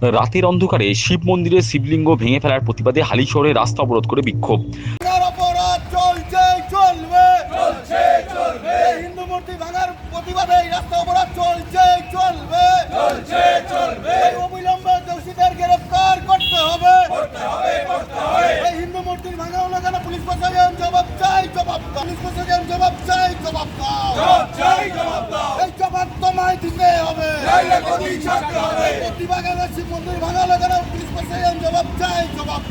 রাতের অন্ধকারে শিব মন্দিরের শিবলিঙ্গ ভেঙে ফেলার প্রতিবাদে হালিশহরে রাস্তা অবরোধ করে বিক্ষোভ। হিন্দু মূর্তি ভাঙার প্রতিবাদে এই রাস্তা অপরাধ চলছে চলবে। চলছে চলবে। অবিলম্বে দোষীদের গ্রেফতার করতে হবে। করতে হবে করতে হবে। এই হিন্দু ভাঙা হলো কেন? পুলিশ প্রশাসন জবাব চাই জবাব পুলিশ প্রশাসন জবাব চাই জবাব দাও জবাব চাই জবাব দাও এই জবাব তোমায় দিতে হবে নাইলে গদি ছাড়তে হবে প্রতিবাদে শিব মন্দির ভাঙা হলো কেন পুলিশ প্রশাসন জবাব চাই জবাব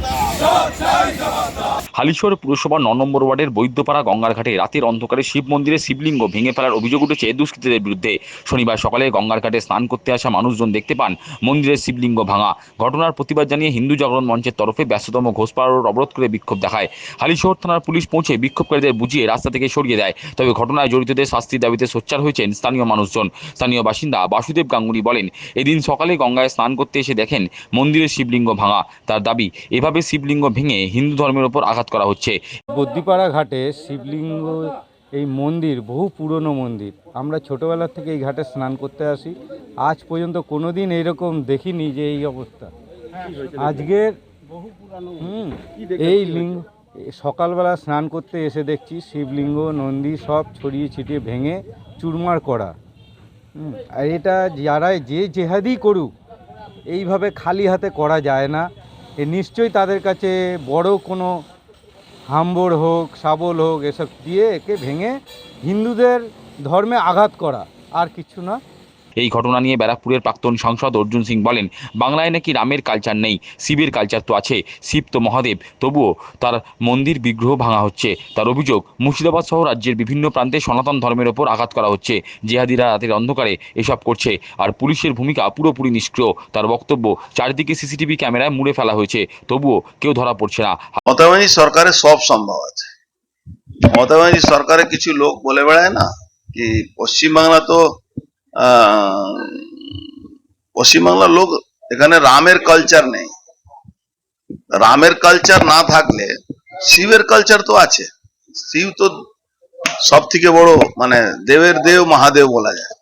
চাই হালিশহর পুরসভার ন নম্বর ওয়ার্ডের বৈদ্যপাড়া গঙ্গার ঘাটে রাতের অন্ধকারে শিব মন্দিরের শিবলিঙ্গ ভেঙে ফেলার অভিযোগ উঠেছে দুষ্কৃতীদের বিরুদ্ধে। শনিবার সকালে গঙ্গার ঘাটে স্নান করতে আসা মানুষজন দেখতে পান মন্দিরের শিবলিঙ্গ ভাঙা। ঘটনার প্রতিবাদ জানিয়ে হিন্দু জাগরণ মঞ্চের তরফে ব্যস্ততম ঘোষপাড়া অবরোধ করে বিক্ষোভ দেখায়। হালিশহর থানার পুলিশ পৌঁছে বিক্ষোভকারীদের বুঝিয়ে রাস্তা থেকে সরিয়ে দেয়। তবে ঘটনায় জড়িতদের শাস্তির দাবিতে সোচ্চার হয়েছেন স্থানীয় মানুষজন। স্থানীয় বাসিন্দা বাসুদেব গাঙ্গুলি বলেন, এদিন সকালে গঙ্গায় স্নান করতে এসে দেখেন মন্দিরের শিবলিঙ্গ ভাঙা। তার দাবি, এভাবে শিবলিঙ্গ ভেঙে হিন্দু ধর্মের ওপর আঘাত করা হচ্ছে। বদ্যিপাড়া ঘাটে শিবলিঙ্গ, এই মন্দির, বহু পুরনো মন্দির। আমরা ছোটোবেলা থেকে এই ঘাটে স্নান করতে আসি। আজ পর্যন্ত কোনো দিন এইরকম দেখিনি যে এই অবস্থা। আজকের এই লিঙ্গ, সকালবেলা স্নান করতে এসে দেখছি শিবলিঙ্গ, নন্দী সব ছড়িয়ে ছিটিয়ে ভেঙে চুরমার করা। আর এটা যারা যে জেহাদি করুক, এইভাবে খালি হাতে করা যায় না। এ নিশ্চয়ই তাদের কাছে বড় কোনো হাম্বর হোক, শাবল হোক, এসব দিয়ে একে ভেঙে হিন্দুদের ধর্মে আঘাত করা আর কিছু না। এই ঘটনা নিয়ে ব্যারাকপুরের প্রাক্তন সাংসদ অর্জুন সিং বলেন, বাংলায় নাকি রামের কালচার নেই, শিবের কালচার তো আছে, শিব তো মহাদেব, তবুও তার মন্দির বিগ্রহ ভাঙা হচ্ছে। তার অভিযোগ, মুর্শিদাবাদ সহ রাজ্যের বিভিন্ন প্রান্তে সনাতন ধর্মের ওপর আঘাত করা হচ্ছে। জেহাদিরা রাতের অন্ধকারে এসব করছে, আর পুলিশের ভূমিকা পুরোপুরি নিষ্ক্রিয়। তার বক্তব্য, চারদিকে সিসিটিভি ক্যামেরায় মুড়ে ফেলা হয়েছে, তবুও কেউ ধরা পড়ছে না। মমতা সরকারের সব সম্ভব আছে। মমতা সরকারের কিছু লোক বলে বেড়ায় না, কি পশ্চিমবাংলা তো পশ্চিমবাংলার লোক এখানে রামের কালচার নেই। রামের কালচার না থাকলে শিবের কালচার তো আছে। শিব তো সব থেকে বড় মানে দেবের দেব, মহাদেব বলা যায়।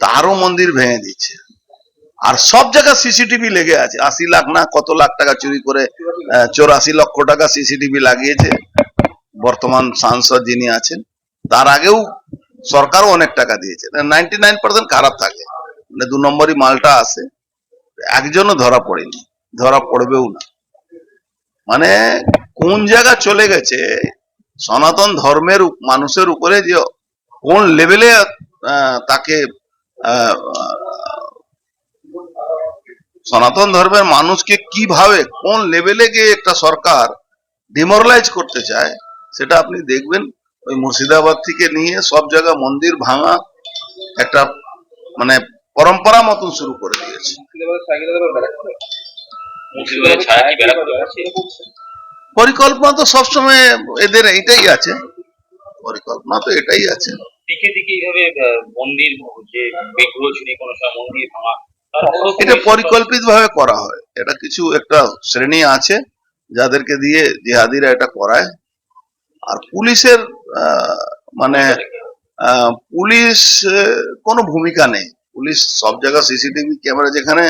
তারও মন্দির ভেঙে দিচ্ছে। আর সব জায়গায় সিসিটিভি লেগে আছে। আশি লাখ না কত লাখ টাকা চুরি করে চৌরাশি লক্ষ টাকা সিসিটিভি লাগিয়েছে। বর্তমান সাংসদ যিনি আছেন, তার আগেও সরকারও অনেক টাকা দিয়েছে। নাইনটি নাইন পার্সেন্ট খারাপ থাকে। মানে দু নম্বরই মালটা আসে একজনও ধরা পড়েনি। ধরা পড়বেও না। মানে কোন জায়গা চলে গেছে, সনাতন ধর্মের মানুষের উপরে যে কোন লেভেলে তাকে সনাতন ধর্মের মানুষকে কীভাবে, কোন লেভেলে গিয়ে একটা সরকার ডিমোরালাইজ করতে চায়, সেটা আপনি দেখবেন। ওই মুর্শিদাবাদ থেকে নিয়ে সব জায়গা মন্দির ভাঙা একটা মানে পরম্পরা মতন শুরু করে দিয়েছে। পরিকল্পনা তো সবসময় এদের এটাই আছে। পরিকল্পনা তো এটাই আছে। দিকে দিকে এইভাবে মন্দির যে বিগ্রহ চুরি কোনো সময় মন্দির ভাঙা এটা পরিকল্পিত ভাবে করা হয়। এটা কিছু একটা শ্রেণি আছে যাদেরকে দিয়ে জিহাদিরা এটা করায়। আর পুলিশের মানে পুলিশ কোনো ভূমিকা নেই। পুলিশ সব জায়গায় সিসিটিভি ক্যামেরা যেখানে,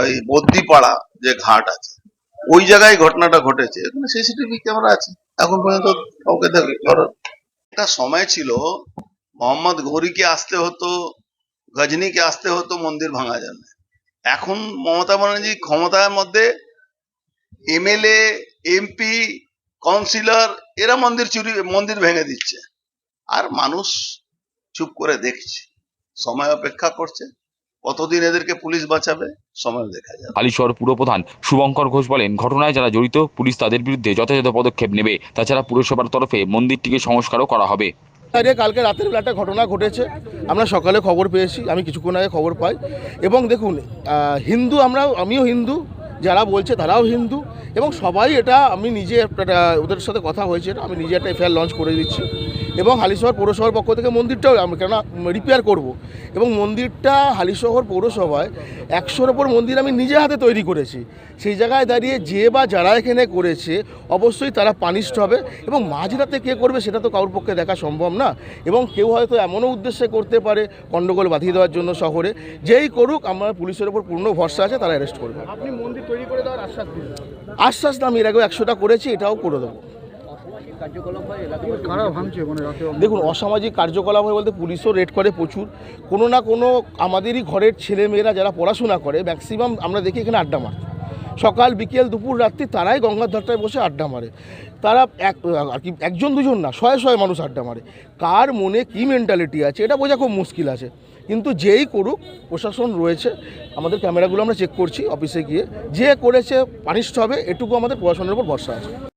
ওই বদ্যিপাড়া যে ঘাট আছে, ওই জায়গায় ঘটনাটা ঘটেছে। এখানে সিসিটিভি ক্যামেরা আছে। এখন পর্যন্ত কাউকে ধরার একটা সময় ছিল, মোহাম্মদ ঘড়িকে আসতে হতো, গজনীকে আসতে হতো মন্দির ভাঙা জন্য। এখন মমতা ব্যানার্জি ক্ষমতার মধ্যে এমএলএ, এমপি কাউন্সিলর এরা মন্দির চুরি মন্দির ভেঙে দিচ্ছে। আর মানুষ চুপ করে দেখছে। সময় অপেক্ষা করছে। কতদিন এদেরকে পুলিশ বাঁচাবে সময় দেখা যাবে। হালিশহর পুরপ্রধান শুভঙ্কর ঘোষ বলেন ঘটনায় যারা জড়িত পুলিশ তাদের বিরুদ্ধে যথাযথ পদক্ষেপ নেবে। তাছাড়া পুরসভার তরফে মন্দিরটিকে সংস্কারও করা হবে। আরে কালকে রাতের বেলা একটা ঘটনা ঘটেছে। আমরা সকালে খবর পেয়েছি আমি কিছুক্ষণ আগে খবর পাই। এবং দেখুন আহ, হিন্দু আমরা আমিও হিন্দু যারা বলছে তারাও হিন্দু। এবং সবাই এটা আমি নিজে ওদের সাথে কথা হয়েছে আমি নিজে একটা এফআইআর লঞ্চ করে দিচ্ছি। এবং হালিশহর পৌরসভার পক্ষ থেকে মন্দিরটাও আমরা কেন রিপেয়ার করব। এবং মন্দিরটা হালিশহর পৌরসভায় একশোর ওপর মন্দির আমি নিজে হাতে তৈরি করেছি। সেই জায়গায় দাঁড়িয়ে যে বা যারা এখানে করেছে অবশ্যই তারা পানিশড হবে এবং মাঝরাতে কে করবে সেটা তো কারোর পক্ষে দেখা সম্ভব না। এবং কেউ হয়তো এমনও উদ্দেশ্যে করতে পারে গণ্ডগোল বাঁধিয়ে দেওয়ার জন্য শহরে। যেই করুক আমার পুলিশের ওপর পূর্ণ ভরসা আছে তারা অ্যারেস্ট করবে। আপনি মন্দির তৈরি করে দেওয়ার আশ্বাস আশ্বাস না আমি এর আগেও একশোটা করেছি এটাও করে দেবো কারা ভাঙছে মানে রাতে দেখুন অসামাজিক কার্যকলাপ হয় বলতে পুলিশও রেড করে প্রচুর। কোনো না কোনো আমাদেরই ঘরের ছেলেমেয়েরা যারা পড়াশোনা করে ম্যাক্সিমাম আমরা দেখি এখানে আড্ডা মারতে সকাল বিকেল দুপুর রাত্রি তারাই গঙ্গার ধারটায় বসে আড্ডা মারে। তারা এক আর কি একজন দুজন না শয়ে শয়ে মানুষ আড্ডা মারে। কার মনে কী মেন্টালিটি আছে এটা বোঝা খুব মুশকিল আছে। কিন্তু যেই করুক প্রশাসন রয়েছে আমাদের ক্যামেরাগুলো আমরা চেক করছি অফিসে গিয়ে। যে করেছে পানিষ্ঠ হবে এটুকু আমাদের প্রশাসনের উপর ভরসা আছে।